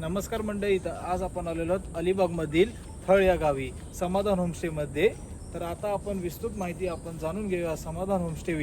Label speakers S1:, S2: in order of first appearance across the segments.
S1: नमस्कार मंडळी इथं आज आपण आलेलो आहोत अलिबागमधील फळ या गावी समाधान होमस्टेमध्ये तर आता आपण विस्तृत माहिती आपण जाणून घेऊया समाधान होमस्टे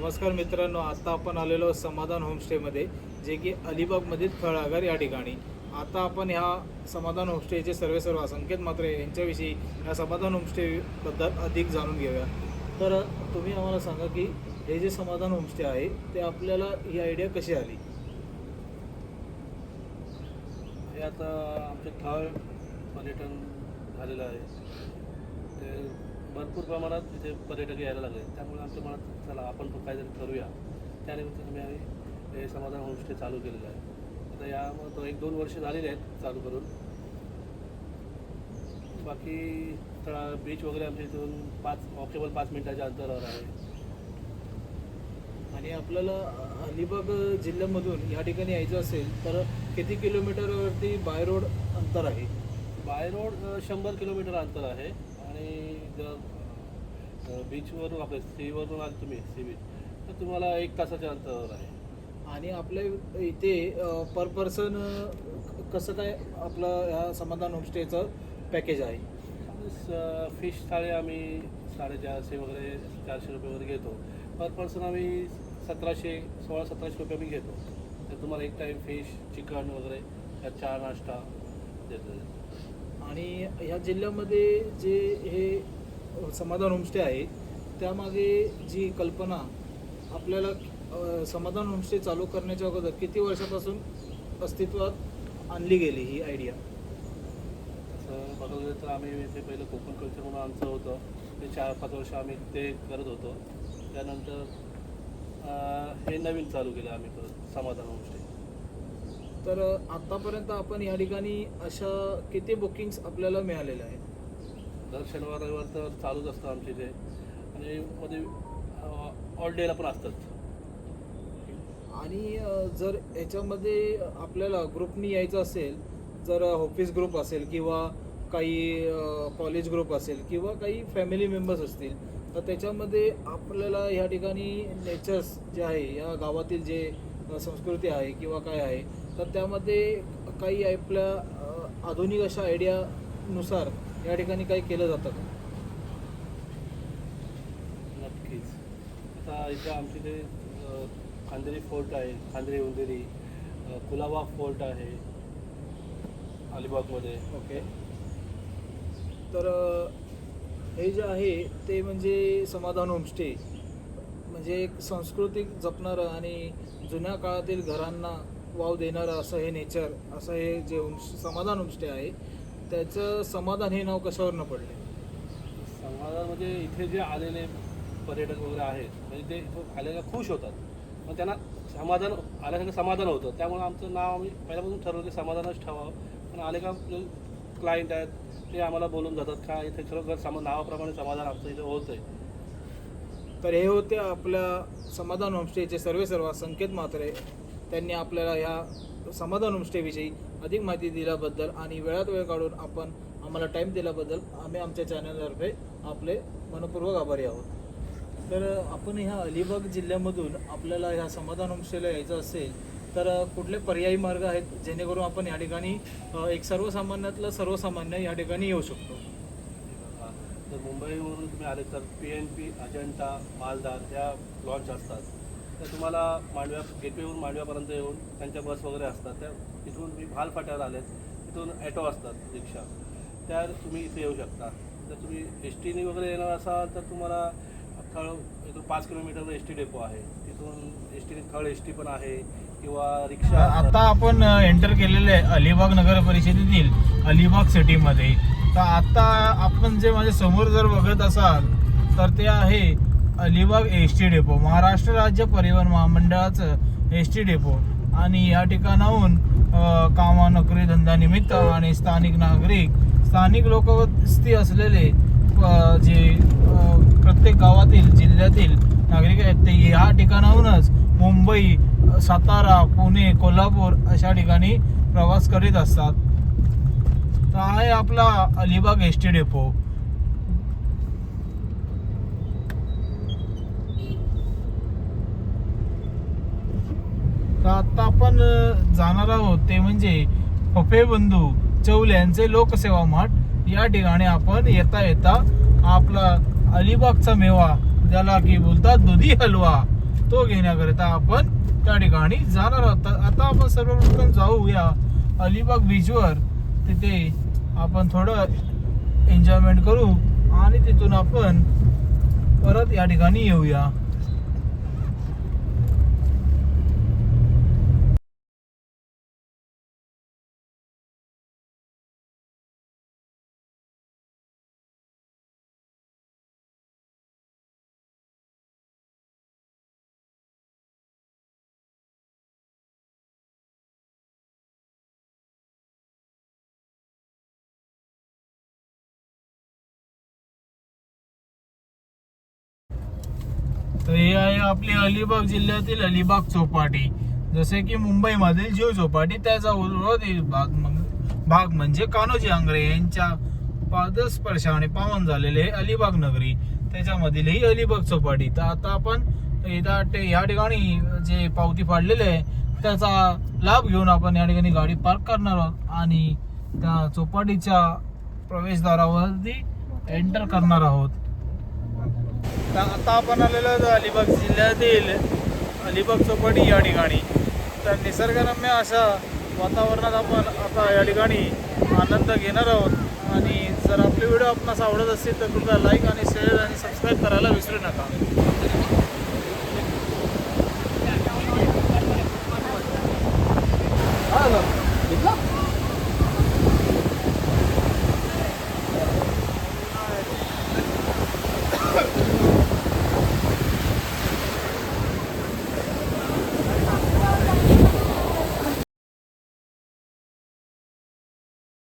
S1: नमस्कार मित्रांनो आता आपण आलेलो समाधान होमस्टेमध्ये जे की अलिबागमधील फळागार या ठिकाणी. आता आपण ह्या समाधान होमस्टेचे सर्वे सर्व संकेत मात्रे यांच्याविषयी ह्या समाधान होमस्टेबद्दल अधिक जाणून घेऊया. तर तुम्ही आम्हाला सांगा की हे जे समाधान होमस्टे आहे ते आपल्याला ही आयडिया कशी आली?
S2: हे आता आमचे थळ पर्यटन झालेलं आहे. ते भरपूर प्रमाणात तिथे पर्यटक यायला लागले. त्यामुळे आमच्या मनात चला आपण तो काहीतरी करूया. त्यानिमित्ताने आम्ही हे समाधान होमस्टे चालू केलेलं आहे आता तो एक दोन वर्ष झालेली आहेत चालू करून. बाकी तळा बीच वगैरे आमच्या इथून पाच वॉकेबल पाच मिनिटाच्या अंतरावर आहे.
S1: आणि आपल्याला अलिबाग जिल्ह्यामधून या ठिकाणी यायचं असेल तर किती किलोमीटरवरती बाय रोड अंतर आहे?
S2: बाय रोड शंभर किलोमीटर अंतर आहे. आणि जर बीचवरून आपल्या सीवरून आले तुम्ही सी बीच तर तुम्हाला एक तासाच्या अंतरावर आहे.
S1: आणि आपल्या इथे पर पर्सन कसं काय आपलं ह्या समाधान होमस्टेचं पॅकेज आहे?
S2: स- फिश थाळी आम्ही साडेचारशे वगैरे चारशे रुपये वगैरे घेतो. पर पर्सन आम्ही सतराशे सोळा सतराशे रुपये आम्ही घेतो. तर तुम्हाला एक टाईम फिश चिकन वगैरे चहा नाश्ता देतो.
S1: आणि ह्या जिल्ह्यामध्ये जे हे समाधान होमस्टे आहे त्यामागे जी कल्पना आपल्याला समाधान होमस्टे चालू करण्याच्या अगोदर किती वर्षापासून अस्तित्वात आणली गेली ही आयडिया
S2: तसं बघायला गेलं तर आम्ही ते पहिलं कोकण कल्चर म्हणून आमचं होतं. ते चार पाच वर्ष आम्ही ते करत होतो. त्यानंतर हे नवीन चालू केलं आम्ही परत समाधान होमस्टे.
S1: तर आतापर्यंत आपण या ठिकाणी अशा किती बुकिंग्स आपल्याला मिळालेल्या आहेत?
S2: दर शनिवार रविवार तर चालूच असतं आमच्या इथे. आणि मध्ये ऑल डेला पण असतात
S1: आणि जर याच्यामध्ये आपल्याला ग्रुपनी यायचं असेल जर ऑफिस ग्रुप असेल किंवा काही कॉलेज ग्रुप असेल किंवा काही फॅमिली मेंबर्स असतील तर त्याच्यामध्ये आपल्याला या ठिकाणी नेचर्स जे आहे या गावातील जे संस्कृती आहे किंवा काय आहे तर त्यामध्ये काही आपल्या आधुनिक अशा आयडियानुसार या ठिकाणी काही केलं जातं का?
S2: नक्कीच. आता इथे इथे अ, खांदेरी फोर्ट आहे खांदेरी उंदेरी कुलाबा फोर्ट आहे अलिबागमध्ये.
S1: ओके. तर हे जे आहे ते म्हणजे समाधान होमस्टे. म्हणजे एक सांस्कृतिक जपणारं आणि जुन्या काळातील घरांना वाव देणारं असं हे नेचर असं हे जे होम समाधान होमस्टे आहे त्याचं समाधान हे नाव कशावरनं पडले
S2: समाजामध्ये इथे जे आलेले पर्यटक वगैरे आहेत म्हणजे ते इथं आलेले खुश होतात. मग त्यांना समाधान आल्यासारखं समाधान होतं. त्यामुळे आमचं नाव आम्ही पहिल्यापासून ठरवलं की समाधानच ठेवावं. पण आले का क्लायंट आहेत ते आम्हाला बोलून जातात का इथे खरोखर समा नावाप्रमाणे समाधान आमचं इथं होतं आहे
S1: तर हे होते आपल्या समाधान होमस्टेचे सर्वे सर्व. संकेत मात्रे. त्यांनी आपल्याला ह्या समाधान होमस्टेविषयी अधिक माहिती दिल्याबद्दल आणि वेळात वेळ काढून आपण आम्हाला टाईम दिल्याबद्दल आम्ही आमच्या चॅनलतर्फे आपले मनपूर्वक आभारी आहोत. तर आपण ह्या अलिबाग जिल्ह्यामधून आपल्याला ह्या समाधान होमस्टेला यायचं असेल तर कुठले पर्यायी मार्ग आहेत जेणेकरून आपण या ठिकाणी एक सर्वसामान्यातलं सर्वसामान्य या ठिकाणी येऊ शकतो?
S2: तर मुंबईवरून तुम्ही आले तर पी एन पी अजंठा मालदार या लॉन्च असतात. तर तुम्हाला मांडव्या गेटवेवरून मांडव्यापर्यंत येऊन त्यांच्या बस वगैरे असतात. त्या तिथून तुम्ही भाल फाट्यावर आलेत. तिथून ॲटो असतात रिक्षा. त्या तुम्ही इथे येऊ शकता. जर तुम्ही एस टीने वगैरे येणार असाल तर तुम्हाला थळ इथून पाच किलोमीटरवर एस टी डेपो आहे. तिथून एस टीने थळ एस टी पण आहे किंवा रिक्षा
S1: आता आपण एंटर केलेले आहे अलिबाग नगर परिषदेतील अलिबाग सिटीमध्ये. तर आता आपण जे माझ्यासमोर जर बघत असाल तर ते आहे Alibag S T depot Maharashtra राज्य परिवहन महामंडळाचं एस टी डेपो आणि या ठिकाणाहून कामा नोकरी धंद्यानिमित्त आणि स्थानिक नागरिक स्थानिक लोकवस्ती असलेले जे प्रत्येक गावातील जिल्ह्यातील नागरिक आहेत ते ह्या ठिकाणाहूनच मुंबई सातारा पुणे कोल्हापूर अशा ठिकाणी प्रवास करीत असतात. तर आहे आपला अलिबाग एस टी डेपो आत्ता आता आपण जाणार आहोत ते म्हणजे फफे बंधू चौले यांचे लोकसेवा मठ. या ठिकाणी आपण येता येता आपला अलिबागचा मेवा ज्याला की बोलतात दुधी हलवा तो घेण्याकरिता आपण त्या ठिकाणी जाणार आहोत. तर आता आपण सर्वप्रथम जाऊया अलिबाग बीचवर तिथे आपण थोडं एन्जॉयमेंट करू आणि तिथून आपण परत या ठिकाणी येऊया. तर हे आहे आपली अलिबाग जिल्ह्यातील अलिबाग चौपाटी. जसे की मुंबईमधील जीव चौपाटी त्याचा उर्वरित भाग भाग म्हणजे कान्होजी आंग्रे यांच्या पादस्पर्शाने पावन झालेले अलिबाग नगरी. त्याच्यामधील ही अलिबाग चौपाटी. तर आता आपण ते- या ठिकाणी जे पावती फाडलेले आहे त्याचा लाभ घेऊन आपण या ठिकाणी गाडी पार्क करणार आहोत आणि त्या चौपाटीच्या प्रवेशद्वारावरती एंटर करणार आहोत. तर आता आपण आलेलो आहोत अलिबाग जिल्ह्यातील अलिबाग चौपाटी या ठिकाणी. तर निसर्गरम्य अशा वातावरणात आपण आता या ठिकाणी आनंद घेणार आहोत. आणि जर आपले व्हिडिओ आपणास आवडत असतील तर कृपया लाईक आणि शेअर आणि सबस्क्राईब करायला विसरू नका.